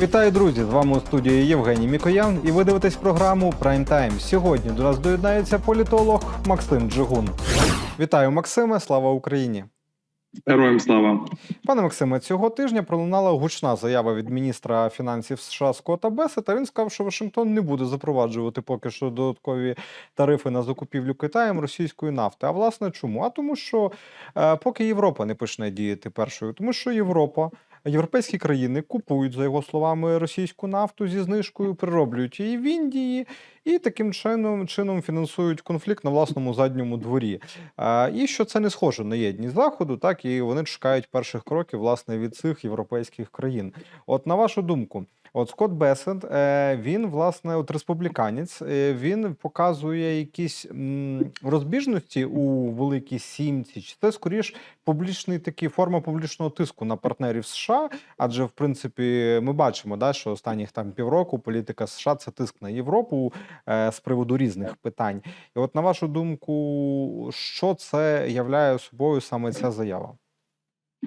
Вітаю, друзі! З вами у студії Євгеній Мікоян, і ви дивитесь програму Прайм Тайм. Сьогодні до нас доєднається політолог Максим Джигун. Вітаю, Максиме! Слава Україні! Героям слава. Пане Максиме, цього тижня пролунала гучна заява від міністра фінансів США Скотта Бесета. Він сказав, що Вашингтон не буде запроваджувати поки що додаткові тарифи на закупівлю Китаєм російської нафти. А власне чому? А тому, що е, поки Європа не почне діяти першою, тому що Європа. Європейські країни купують, за його словами, російську нафту зі знижкою, перероблюють її в Індії і таким чином чином фінансують конфлікт на власному задньому дворі. А, і що це не схоже на єдність заходу, так і вони чекають перших кроків власне від цих європейських країн. От на вашу думку, от Скотт Бесент, е, він власне от республіканець, е, він показує якісь розбіжності у великій сімці, чи це скоріш публічний такий форма публічного тиску на партнерів США? Адже в принципі ми бачимо, да, що останніх там півроку політика США це тиск на Європу е, з приводу різних питань. І от на вашу думку, що це являє собою саме ця заява?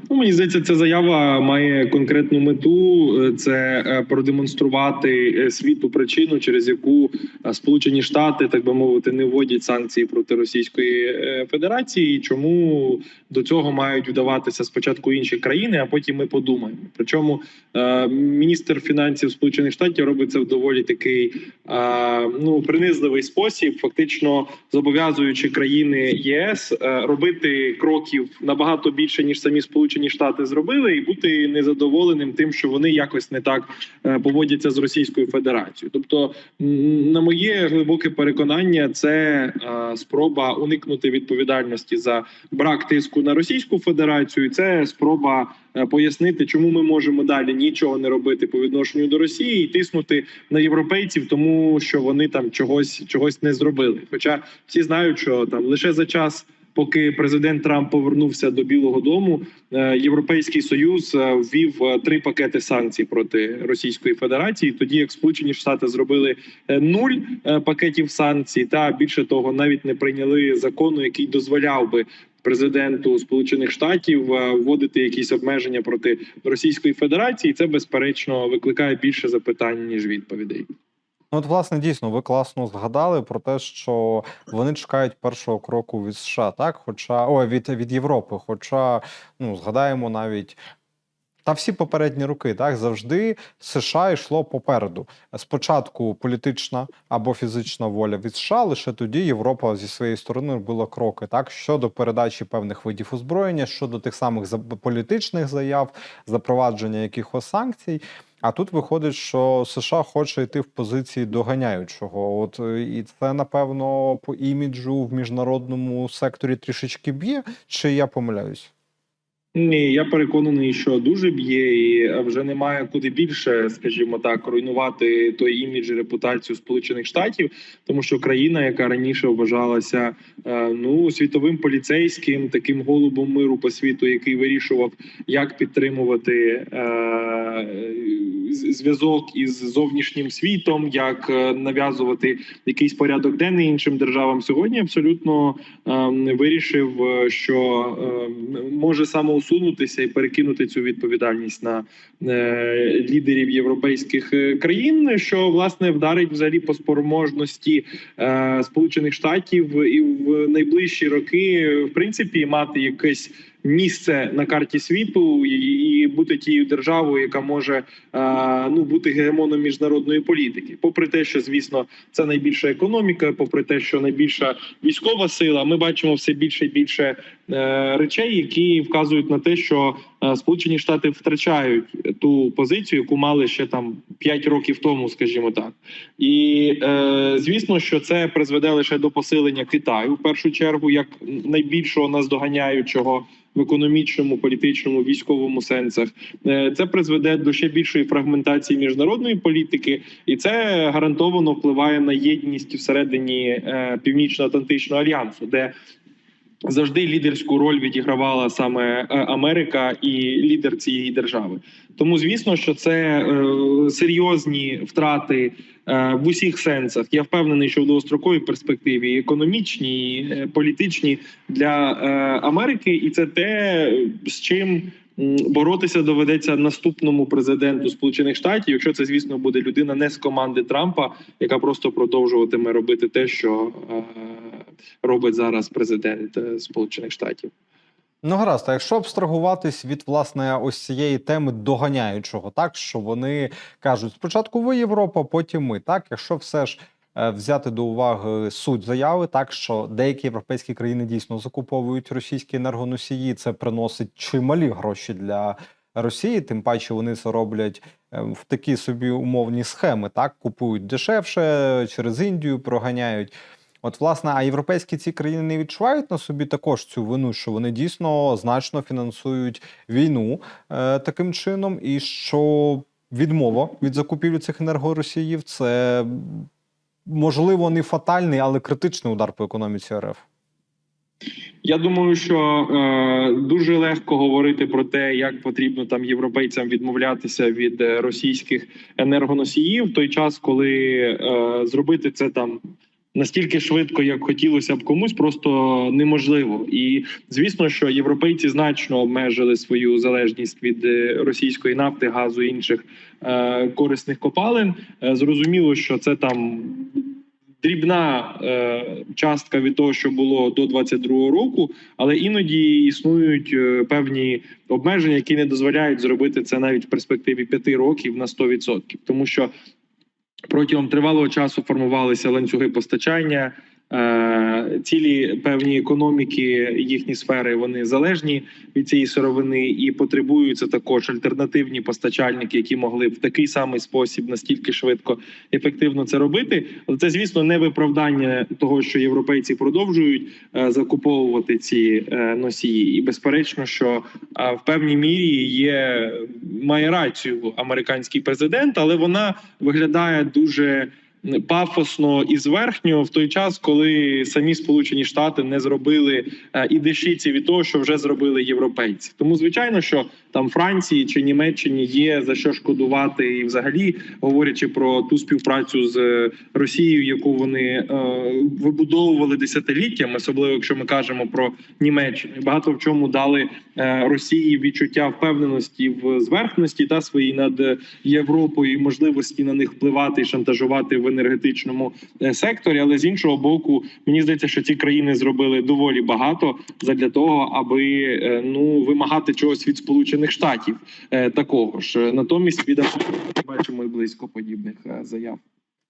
Ну, мені здається, ця заява має конкретну мету: Е, це е, продемонструвати е, світу причину, через яку Сполучені Штати, так би мовити, не вводять санкції проти Російської Федерації. Чому до цього мають вдаватися спочатку інші країни, а потім ми подумаємо. Причому міністр фінансів Сполучених Штатів робить це в доволі такий ну принизливий спосіб, фактично зобов'язуючи країни ЄС робити кроків набагато більше ніж самі Сполучені Штати зробили, і бути незадоволеним тим, що вони якось не так е, поводяться з Російською Федерацією. Тобто, на моє глибоке переконання, це е, спроба уникнути відповідальності за брак тиску на Російську Федерацію. Це спроба е, пояснити, чому ми можемо далі нічого не робити по відношенню до Росії і тиснути на європейців, тому що вони там чогось чогось не зробили. Хоча всі знають, що там лише за час. Поки президент Трамп повернувся до Білого Дому, е, Європейський Союз е, ввів е, три пакети санкцій проти Російської Федерації. Тоді як Сполучені Штати зробили нуль пакетів санкцій, та більше того, навіть не прийняли закону, який дозволяв би президенту Сполучених Штатів вводити якісь обмеження проти Російської Федерації. Це безперечно викликає більше запитань ніж відповідей. Ну, от, власне, дійсно, ви класно згадали про те, що вони чекають першого кроку від США, так? Хоча о, від, від Європи. Хоча, ну, згадаємо навіть. Та всі попередні роки, так завжди США йшло попереду. Спочатку політична або фізична воля від США, лише тоді Європа зі своєї сторони робила кроки так щодо передачі певних видів озброєння, щодо тих самих політичних заяв, запровадження якихось санкцій. А тут виходить, що США хоче йти в позиції доганяючого. От е, і це напевно по іміджу в міжнародному секторі трішечки б'є, чи я помиляюсь? Ні, я переконаний, що дуже б'є, і вже немає куди більше, скажімо так, руйнувати той імідж і репутацію Сполучених Штатів, тому що країна, яка раніше вважалася е, ну світовим поліцейським, таким голубом миру по світу, який вирішував, як підтримувати е, зв'язок із зовнішнім світом, як е, нав'язувати якийсь порядок денний іншим державам, сьогодні абсолютно е, вирішив, е, що е, може самоусунутися і перекинути цю відповідальність на е, лідерів європейських е, країн, що власне вдарить взагалі по спроможності е, Сполучених Штатів і в найближчі роки, в принципі, мати якесь. Місце на карті світу і, бути тією державою, яка може е, ну бути гегемоном міжнародної політики, попри те, що звісно це найбільша економіка, попри те, що найбільша військова сила, ми бачимо все більше і більше е, речей, які вказують на те, що е, Сполучені Штати втрачають ту позицію, яку мали ще там 5 років тому, скажімо так. І звісно, що це призведе лише до посилення Китаю в першу чергу, як найбільшого наздоганяючого в економічному, політичному, військовому сенсах. Е, Це призведе до ще більшої фрагментації міжнародної політики, і це гарантовано впливає на єдність всередині е, Північно-Атлантичного альянсу, де завжди лідерську роль відігравала саме е, Америка і лідер цієї держави. Тому звісно, що це е, серйозні втрати е, в усіх сенсах. Я впевнений, що в довгостроковій перспективі економічні, і політичні для Америки, і це те, з чим боротися доведеться наступному президенту Сполучених Штатів, якщо це, звісно, буде людина не з команди Трампа, яка просто продовжуватиме робити те, що е, робить зараз президент е, Сполучених Штатів. Ну, гаразд, а якщо абстрагуватись від власне ось цієї теми доганяючого, так що вони кажуть, спочатку ви Європа, потім ми. Так, якщо все ж взяти до уваги суть заяви, так що деякі європейські країни дійсно закуповують російські енергоносії, це приносить чималі гроші для Росії. Тим паче вони це роблять е, в такі собі умовні схеми. Так купують дешевше через Індію, проганяють. От, власне, а європейські ці країни не відчувають на собі також цю вину, що вони дійсно значно фінансують війну е, таким чином, і що відмова від закупівлі цих енергоросіїв це можливо не фатальний, але критичний удар по економіці РФ. Я думаю, що е, дуже легко говорити про те, як потрібно там європейцям відмовлятися від е, російських енергоносіїв в той час, коли е, зробити це там. Настільки швидко, як хотілося б комусь, просто неможливо. І звісно, що європейці значно обмежили свою залежність від е, російської нафти, газу і інших е, корисних копалин. Е, зрозуміло, що це там дрібна е, частка від того, що було до 22-го року, але іноді існують е, певні обмеження, які не дозволяють зробити це навіть в перспективі 5 років на 100%. Тому що протягом тривалого часу формувалися ланцюги постачання. Е, Цілі певні економіки, їхні сфери вони залежні від цієї сировини і потребуються також альтернативні постачальники, які могли в такий самий спосіб настільки швидко ефективно це робити. Але це, звісно, не виправдання того, що європейці продовжують е, закуповувати ці е, носії, і безперечно, що в певній мірі є має рацію американський президент, але вона виглядає дуже. Пафосно і зверхньо в той час, коли самі Сполучені Штати не зробили е, і дешиці від того, що вже зробили європейці. Тому звичайно, що там Франції чи Німеччині є за що шкодувати, і взагалі говорячи про ту співпрацю з е, Росією, яку вони е, вибудовували десятиліттями, особливо якщо ми кажемо про Німеччину, багато в чому дали Росії відчуття впевненості в зверхності та своїй над Європою, і можливості на них впливати і шантажувати в енергетичному е, секторі. Але з іншого боку, мені здається, що ці країни зробили доволі багато задля того, аби е, ну вимагати чогось від Сполучених Штатів е, такого ж. Натомість від Америки ми бачимо і близько подібних заяв.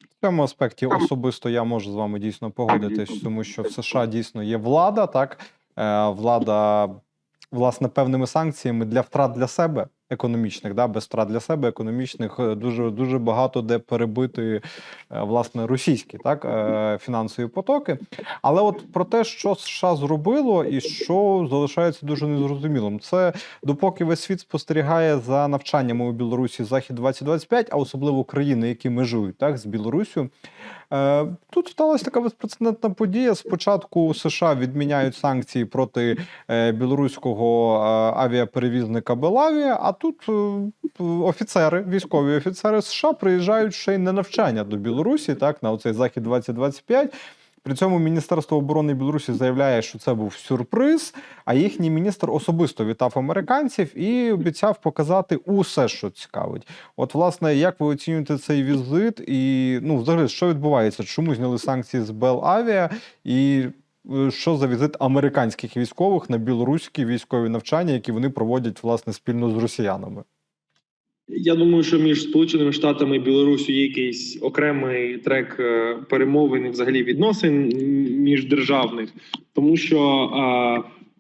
В цьому аспекті особисто я можу з вами дійсно погодитись, тому що в США дійсно є влада, так влада власне певними санкціями для втрат для себе економічних, да, без втрат для себе економічних е, дуже дуже багато де перебити е, власне російські так е, фінансові потоки. Але от про те, що США зробило і що залишається дуже незрозумілим, це допоки весь світ спостерігає за навчаннями у Білорусі Захід 2025, а особливо країни, які межують так з Білорусю. Е, Тут сталася така безпрецедентна подія. Спочатку США відміняють санкції проти е, білоруського е, авіаперевізника Белавія, а тут офіцери, військові офіцери США приїжджають ще й на навчання до Білорусі, так на оцей захід 2025. При цьому Міністерство оборони Білорусі заявляє, що це був сюрприз. А їхній міністр особисто вітав американців і обіцяв показати усе, що цікавить. От, власне, як ви оцінюєте цей візит? І ну, взагалі, що відбувається? Чому зняли санкції з Белавіа? І е, що за візит американських військових на білоруські військові навчання, які вони проводять власне спільно з росіянами? Я думаю, що між Сполученими Штатами і Білорусю є якийсь окремий трек е, перемовин і взагалі відносин міждержавних, тому що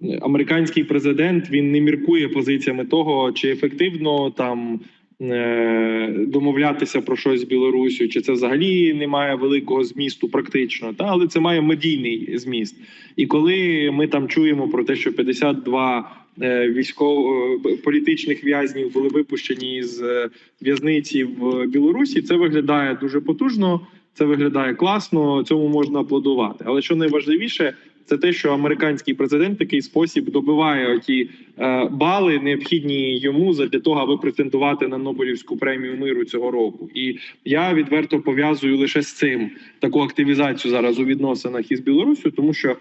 е, американський президент він не міркує позиціями того, чи ефективно там. е, Домовлятися про щось з Білорусю, чи це взагалі не має великого змісту, практично, та але це має медійний зміст. І коли ми там чуємо про те, що 52 е, військово е, політичних в'язнів були випущені з е, в'язниці в Білорусі. Це виглядає дуже потужно, це виглядає класно. Цьому можна аплодувати. Але що найважливіше, це те, що американський президент такий спосіб добиває ті е, бали, необхідні йому для того, аби претендувати на Нобелівську премію миру цього року. І я відверто пов'язую лише з цим таку активізацію зараз у відносинах із Білорусю, тому що е,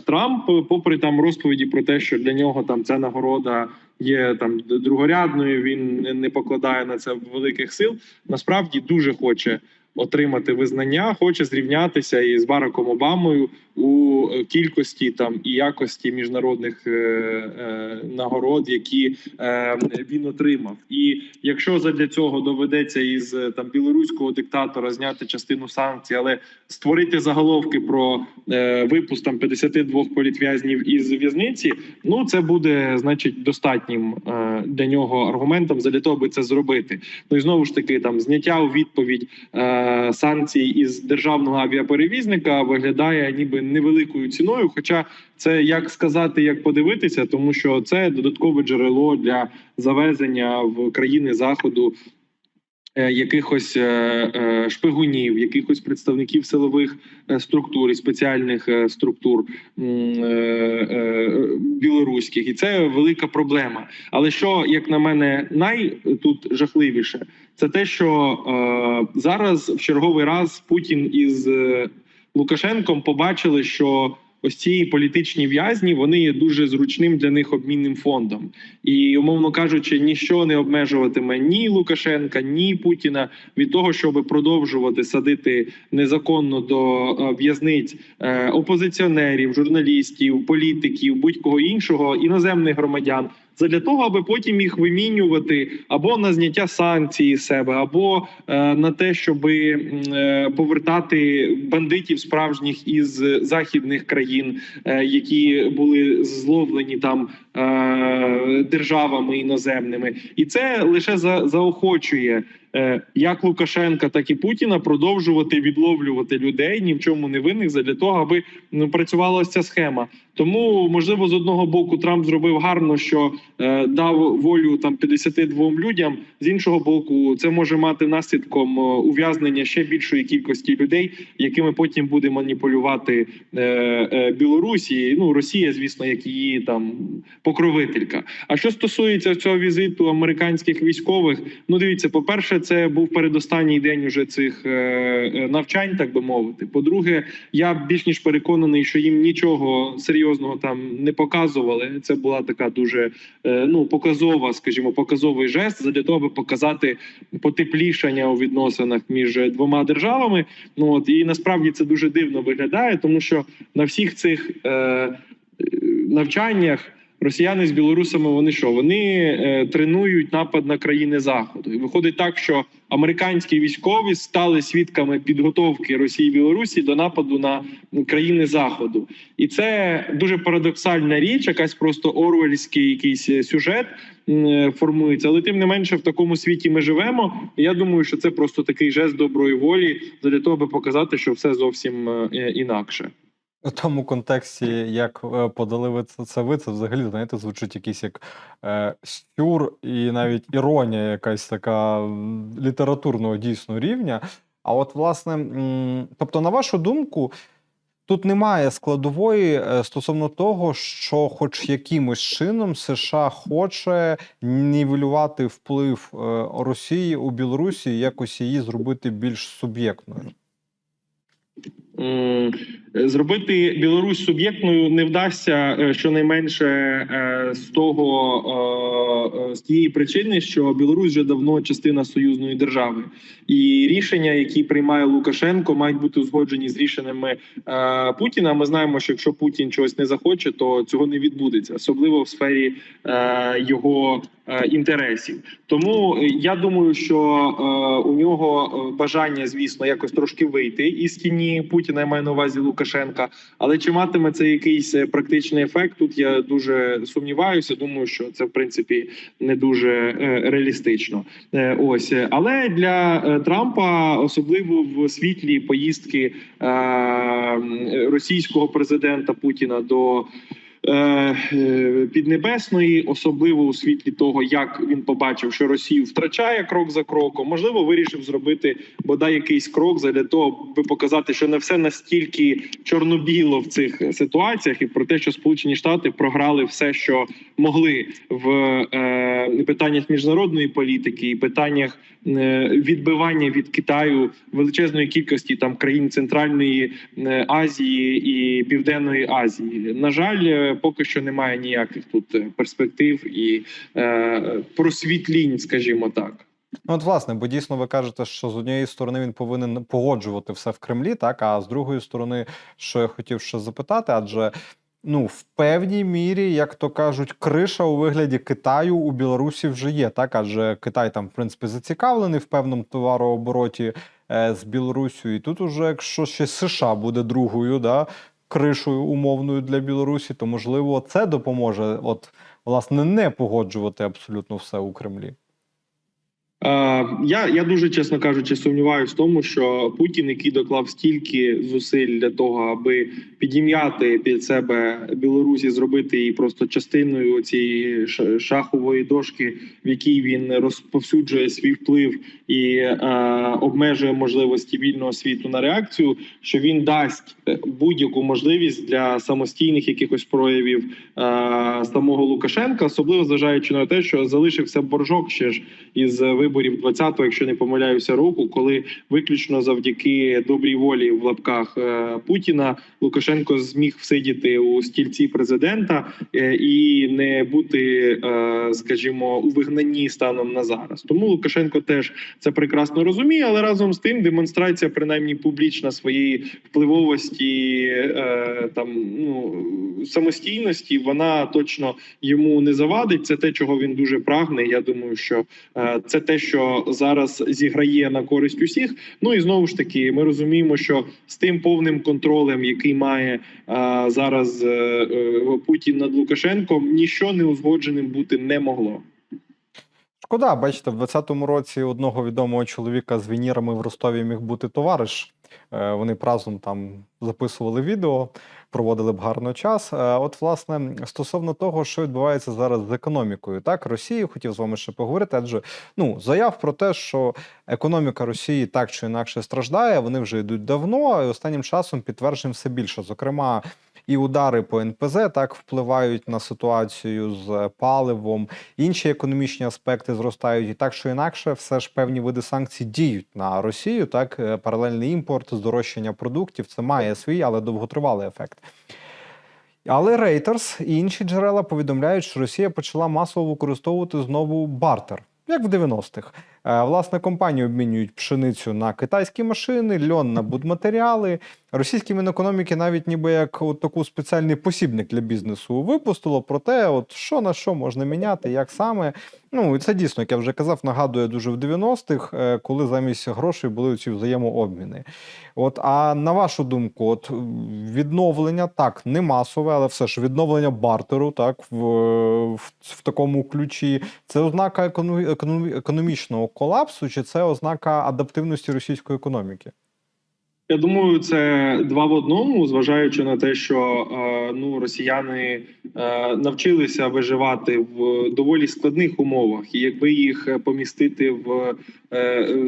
Трамп, попри там розповіді про те, що для нього там ця нагорода є там другорядною, він не- покладає на це великих сил. Насправді дуже хоче отримати визнання, хоче зрівнятися із Бараком Обамою у кількості там і якості міжнародних е, е, нагород, які е, він отримав. І якщо задля цього доведеться із е, там білоруського диктатора зняти частину санкцій, але створити заголовки про е, випуск там 52 політв'язнів із в'язниці, ну це буде значить достатнім е, для нього аргументом для того, аби це зробити. Ну і знову ж таки, там зняття у відповідь е, санкцій із державного авіаперевізника виглядає ніби невеликою ціною. Хоча це як сказати, як подивитися, тому що це додаткове джерело для завезення в країни заходу. е, Якихось е, е, шпигунів, якихось представників силових структур і спеціальних структур білоруських, і це велика проблема. Але що, як на мене, най тут жахливіше, це те, що зараз в черговий раз Путін із Лукашенком побачили, що ось ці політичні в'язні вони є дуже зручним для них обмінним фондом, і умовно кажучи, ніщо не обмежуватиме ні Лукашенка, ні Путіна від того, щоб продовжувати садити незаконно до е, в'язниць е, опозиціонерів, журналістів, політиків, будь-кого іншого іноземних громадян. Задля того, аби потім їх вимінювати або на зняття санкцій себе, або е, на те, щоб е, повертати бандитів справжніх із західних країн, е, які були зловлені там е, державами іноземними, і це лише за, заохочує. е, Як Лукашенка, так і Путіна продовжувати відловлювати людей ні в чому не винних задля того, аби ну, працювала ось ця схема. Тому можливо з одного боку Трамп зробив гарно, що е, дав волю там 52 людям. З іншого боку, це може мати наслідком е, ув'язнення ще більшої кількості людей, якими потім буде маніпулювати е, е, Білорусі. Ну Росія, звісно, як її там покровителька. А що стосується цього візиту американських військових, ну дивіться, по перше, це був передостанній день уже цих е, е, навчань, так би мовити. По-друге, я більш ніж переконаний, що їм нічого серйозного там не показували. Це була така дуже е, ну показова, скажімо, показовий жест для того, аби показати потеплішання у відносинах між двома державами. Ну от і насправді це дуже дивно виглядає, тому що на всіх цих е, навчаннях. Росіяни з білорусами вони що? Вони е, тренують напад на країни заходу, і виходить так, що американські військові стали свідками підготовки Росії і Білорусі до нападу на країни заходу, і це дуже парадоксальна річ, якась просто орвельський якийсь е, сюжет е, формується. Але тим не менше, в такому світі ми живемо. І я думаю, що це просто такий жест доброї волі для того, аби показати, що все зовсім інакше. У тому контексті, як е, подали ви це, ви, це взагалі, знаєте, звучить якийсь як е, сюр і навіть іронія якась така літературного дійсно рівня. А от, власне, м, тобто, на вашу думку, тут немає складової е, стосовно того, що, хоч якимось чином, США хоче нівелювати вплив е, Росії у Білорусі, якось її зробити більш суб'єктною. М, Зробити Білорусь суб'єктною не вдасться е, щонайменше е, з того е, е, з тієї причини, що Білорусь вже давно частина союзної держави, і рішення, які приймає Лукашенко, мають бути узгоджені з рішеннями е, Путіна. Ми знаємо, що якщо Путін чогось не захоче, то цього не відбудеться, особливо в сфері е, його е, інтересів. Тому е, я думаю, що е, у нього е, бажання, звісно, якось трошки вийти із тіні Путіна. Я маю на увазі Лукашенка. Але чи матиме це якийсь е, практичний ефект? Тут я дуже сумніваюся. Думаю, що це в принципі не дуже е, реалістично. Е, Ось але для Трампа, особливо в світлі поїздки російського президента Путіна до. Е, е, Піднебесної, особливо у світлі того, як він побачив, що Росію втрачає крок за кроком. Можливо, вирішив зробити бодай якийсь крок для того, аби показати, що не все настільки чорно-біло в цих ситуаціях, і про те, що Сполучені Штати програли все, що могли в е, питаннях міжнародної політики і питаннях е, відбивання від Китаю величезної кількості там країн Центральної е, Азії і Південної Азії. На жаль, поки що немає ніяких тут е, перспектив і е, просвітлінь, скажімо так. Ну, от, власне, бо дійсно ви кажете, що з однієї сторони він повинен погоджувати все в Кремлі, так а з другої сторони, що я хотів ще запитати, адже ну в певній мірі, як то кажуть, криша у вигляді Китаю у Білорусі вже є, так адже Китай там в принципі зацікавлений в певному товарообороті е, з Білорусю, і тут уже, якщо ще США буде другою, да. Кришою умовною для Білорусі, то можливо це допоможе, от власне, не погоджувати абсолютно все у Кремлі. Е, Я, я дуже чесно кажучи, сумніваюся в тому, що Путін, який доклав стільки зусиль для того, аби підім'яти під себе Білорусі, зробити її просто частиною цієї шахової дошки, в якій він розповсюджує свій вплив і е, обмежує можливості вільного світу на реакцію, що він дасть будь-яку можливість для самостійних якихось проявів е, самого Лукашенка, особливо зважаючи на те, що залишився боржок ще ж із виборів 20-го, якщо не помиляюся, року, коли виключно завдяки добрій волі в лапках е, Путіна Лукашенко зміг всидіти у стільці президента е, і не бути, е, скажімо, у вигнанні станом на зараз. Тому Лукашенко теж це прекрасно розуміє, але разом з тим демонстрація, принаймні публічна своєї впливовості там ну самостійності, вона точно йому не завадить. Це те, чого він дуже прагне. Я думаю, що це те, що зараз зіграє на користь усіх. Ну і знову ж таки, ми розуміємо, що з тим повним контролем, який має а, зараз е, е, Путін над Лукашенком, ніщо не узгодженим бути не могло. Шкода, бачите, в 20-му році одного відомого чоловіка з вінірами в Ростові міг бути товариш. Е, Вони б разом там записували відео, проводили б гарно час. Е, От, власне, стосовно того, що відбувається зараз з економікою, так Росії хотів з вами ще поговорити, адже ну заяв про те, що економіка Росії так чи інакше страждає, вони вже йдуть давно, і останнім часом підтверджень все більше. Зокрема, і удари по НПЗ так впливають на ситуацію з паливом, інші економічні аспекти зростають, і так що інакше, все ж певні види санкцій діють на Росію. Так, Е, паралельний імпорт, здорожчання продуктів це має свій, але довготривалий ефект. Але Reuters і інші джерела повідомляють, що Росія почала масово використовувати знову бартер, як в 90-х. Е, Власне, компанії обмінюють пшеницю на китайські машини, льон на будматеріали. Російські мінекономіки навіть ніби як от таку спеціальний посібник для бізнесу випустило про те, от що на що можна міняти, як саме. Ну і це дійсно, як я вже казав, нагадує дуже в 90-х, е, коли замість грошей були ці взаємообміни. От, а на вашу думку, от відновлення так не масове, але все ж відновлення бартеру, так в, в, в такому ключі, це ознака економ, економ, економічного колапсу, чи це ознака адаптивності російської економіки? Я думаю, це два в одному, зважаючи на те, що е, ну росіяни е, навчилися виживати в доволі складних умовах, і якби їх е, помістити в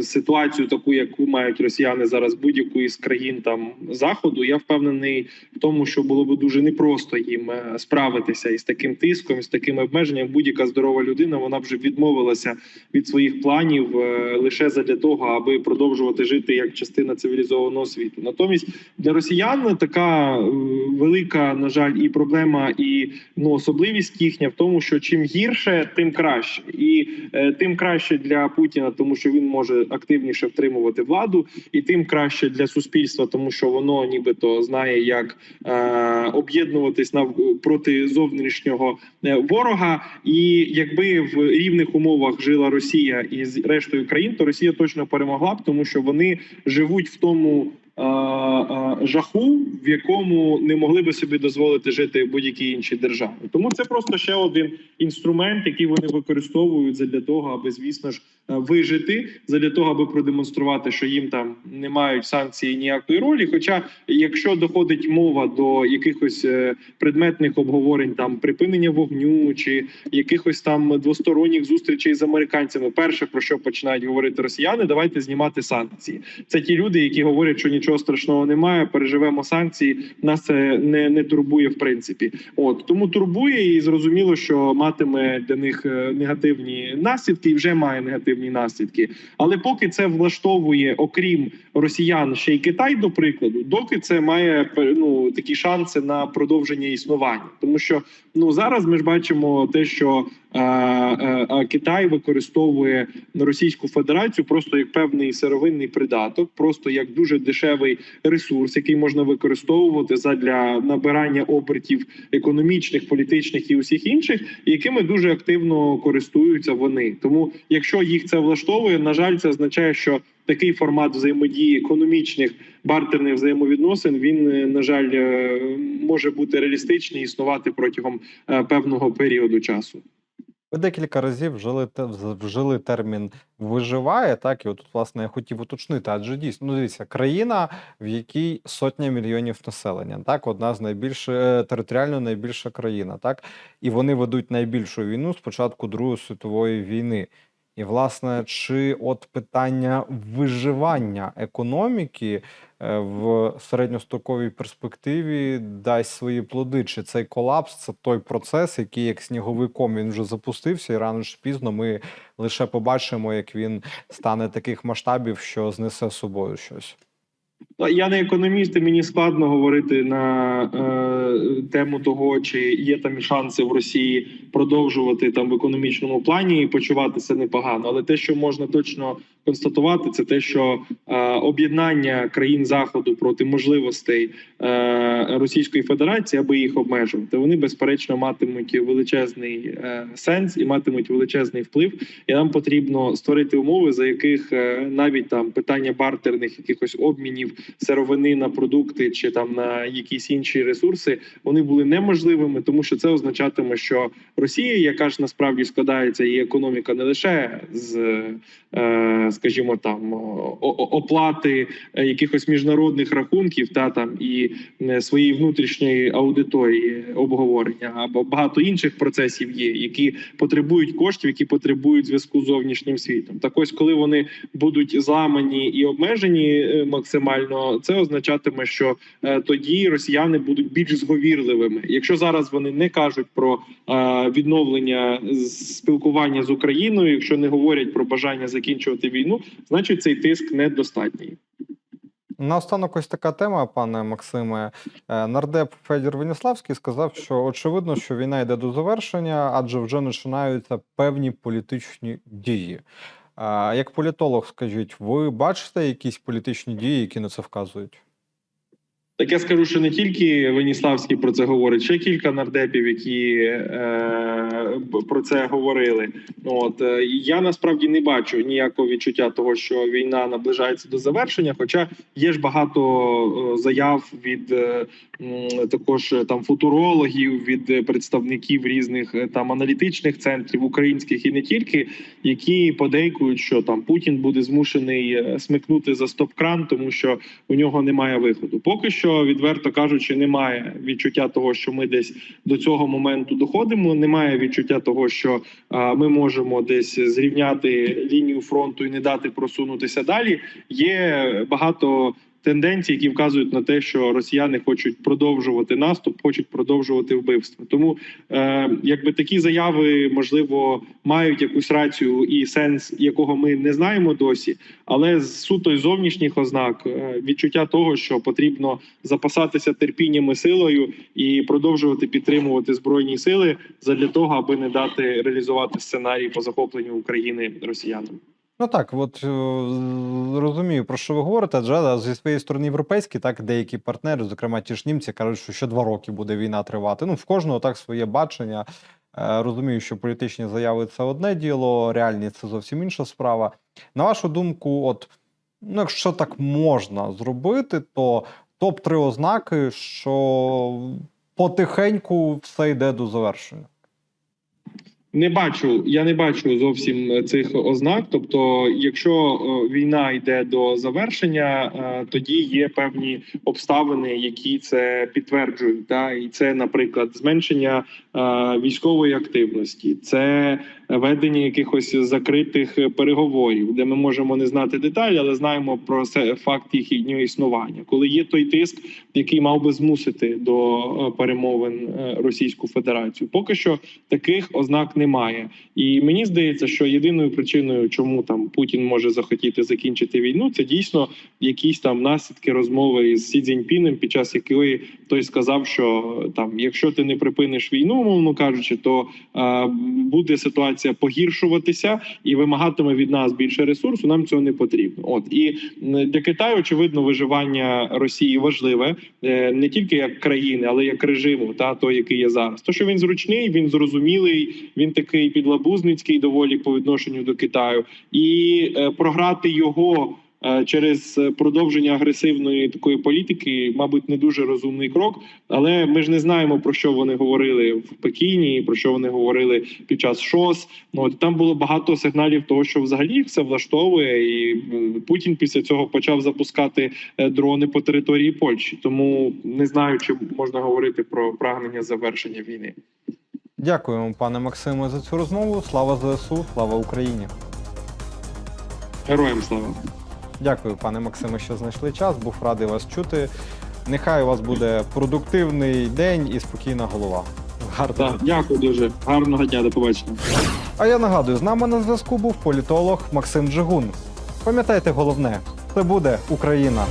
ситуацію, таку яку мають росіяни зараз будь-яку із країн там заходу, я впевнений в тому, що було б дуже непросто їм е, справитися із таким тиском, із такими обмеженням. Будь-яка здорова людина вона вже відмовилася від своїх планів е, лише задля того, аби продовжувати жити як частина цивілізованого світу. Натомість для росіян така е, велика, на жаль, і проблема, і ну особливість їхня в тому, що чим гірше, тим краще, і е, тим краще для Путіна, тому що він може активніше втримувати владу, і тим краще для суспільства, тому що воно нібито знає, як е, об'єднуватись нав проти зовнішнього е, ворога. І якби в рівних умовах жила Росія із рештою країн, то Росія точно перемогла б, тому що вони живуть в тому жаху, в якому не могли би собі дозволити жити будь-які інші держави. Тому це просто ще один інструмент, який вони використовують для того, аби звісно ж е, вижити, для того, аби продемонструвати, що їм там не мають санкції ніякої ролі. Хоча, якщо доходить мова до якихось е, предметних обговорень, там припинення вогню чи якихось там двосторонніх зустрічей з американцями, перше про що починають говорити росіяни, давайте знімати санкції. Це ті люди, які говорять, що нічого страшного немає, переживемо санкції. Нас це не, не турбує в принципі. От тому турбує і зрозуміло, що матиме для них е, негативні наслідки, і вже має негативні наслідки. Але поки це влаштовує, окрім росіян, ще й Китай, до прикладу, доки це має ну такі шанси на продовження існування, тому що ну зараз ми ж бачимо те, що е, е, Китай використовує Російську Федерацію просто як певний сировинний придаток, просто як дуже дешевий ресурс, який можна використовувати задля набирання обертів економічних, політичних і усіх інших, якими дуже активно користуються вони. Тому, якщо їх це влаштовує, на жаль, це означає, що такий формат взаємодії економічних бартерних взаємовідносин він е, на жаль е, може бути реалістичний існувати протягом певного періоду часу. Ви декілька разів вжили, вжили термін виживає, так? І от, власне, я хотів уточнити, адже дійсно, ну дивіться, країна, в якій сотня мільйонів населення, так, одна з найбільш е, територіально найбільша країна, так, і вони ведуть найбільшу війну з початку Другої світової війни. І, власне, чи от питання виживання економіки в середньостроковій перспективі дасть свої плоди? Чи цей колапс це той процес, який як сніговиком він вже запустився, і рано чи пізно ми лише побачимо, як він стане таких масштабів, що знесе з собою щось? Ну, Я не економіст, і мені складно говорити на е, тему того, чи є там шанси в Росії продовжувати там в економічному плані і почуватися непогано. Але те, що можна точно констатувати, це те, що е, об'єднання країн заходу проти можливостей е, Російської Федерації, аби їх обмежувати, вони безперечно матимуть величезний е, сенс і матимуть величезний вплив. І нам потрібно створити умови, за яких е, навіть там питання бартерних якихось обмінів сировини на продукти чи там на якісь інші ресурси, вони були неможливими, тому що це означатиме, що Росія, яка ж насправді складається її економіка не лише з, е, скажімо, там оплати якихось міжнародних рахунків, та там і е, своєї внутрішньої аудиторії обговорення, або багато інших процесів є, які потребують коштів, які потребують зв'язку з зовнішнім світом. Так ось, коли вони будуть зламані і обмежені е, максимально, це означатиме, що е, тоді росіяни будуть більш зговірливими. Якщо зараз вони не кажуть про е, відновлення спілкування з Україною, якщо не говорять про бажання закінчувати війну, значить цей тиск недостатній. Наостанок ось така тема, пане Максиме. Е, Нардеп Федір Веніславський сказав, що очевидно, що війна йде до завершення, адже вже починаються певні політичні дії. А, Як політолог, скажіть, ви бачите якісь політичні дії, які на це вказують? Так я скажу, що не тільки Веніславський про це говорить, ще кілька нардепів, які е, про це говорили. От е, я насправді не бачу ніякого відчуття того, що війна наближається до завершення. Хоча є ж багато е, заяв від е, також е, там футурологів, від представників різних там аналітичних центрів українських і не тільки, які подейкують, що там Путін буде змушений смикнути за стоп-кран, тому що у нього немає виходу. Поки що, відверто кажучи, немає відчуття того, що ми десь до цього моменту доходимо. Немає відчуття того, що ми можемо десь зрівняти лінію фронту і не дати просунутися далі. Є багато. Тенденцій, які вказують на те, що росіяни хочуть продовжувати наступ, хочуть продовжувати вбивство. Тому, е, якби такі заяви можливо мають якусь рацію і сенс, якого ми не знаємо досі, але з суто зовнішніх ознак е, відчуття того, що потрібно запасатися терпінням і силою і продовжувати підтримувати збройні сили задля того, аби не дати реалізувати сценарій по захопленню України росіянам. Ну так, от е, розумію, про що ви говорите, адже зі своєї сторони європейські, так деякі партнери, зокрема ті ж німці, кажуть, що ще два роки буде війна тривати. Ну, в кожного так своє бачення. Е, Розумію, що політичні заяви це одне діло, реальність це зовсім інша справа. На вашу думку, от Ну, якщо так можна зробити, то топ-3 ознаки, що потихеньку все йде до завершення. Не бачу, я не бачу зовсім цих ознак. Тобто, якщо е, війна йде до завершення, е, тоді є певні обставини, які це підтверджують. Та і це, наприклад, зменшення е, військової активності, це ведення якихось закритих переговорів, де ми можемо не знати деталі, але знаємо про факт їхнього існування. Коли є той тиск, який мав би змусити до е, перемовин е, Російську Федерацію, поки що таких ознак немає. І мені здається, що єдиною причиною, чому там Путін може захотіти закінчити війну, це дійсно якісь там наслідки розмови із Сі Цзіньпінем, під час якої той сказав, що там, якщо ти не припиниш війну, мовно кажучи, то е, буде ситуація погіршуватися і вимагатиме від нас більше ресурсу. Нам цього не потрібно. От і для Китаю, очевидно, виживання Росії важливе е, не тільки як країни, але як режиму, та той, який є зараз. То, що він зручний, він зрозумілий, він такий підлабузницький доволі по відношенню до Китаю, і е, програти його. Е, Через е, продовження агресивної такої політики, мабуть, не дуже розумний крок. Але ми ж не знаємо про що вони говорили в Пекіні, про що вони говорили під час ШОС. Ну от там було багато сигналів того, що взагалі все влаштовує, і Путін після цього почав запускати е, дрони по території Польщі. Тому не знаю, чи можна говорити про прагнення завершення війни. Дякуємо, пане Максиме, за цю розмову. Слава ЗСУ, слава Україні. Героям слава. Дякую, пане Максиме, що знайшли час. Був радий вас чути. Нехай у вас буде продуктивний день і спокійна голова. Гарно. Так, дякую дуже. Гарного дня, до побачення. А я нагадую, з нами на зв'язку був політолог Максим Джигун. Пам'ятайте головне, це буде Україна.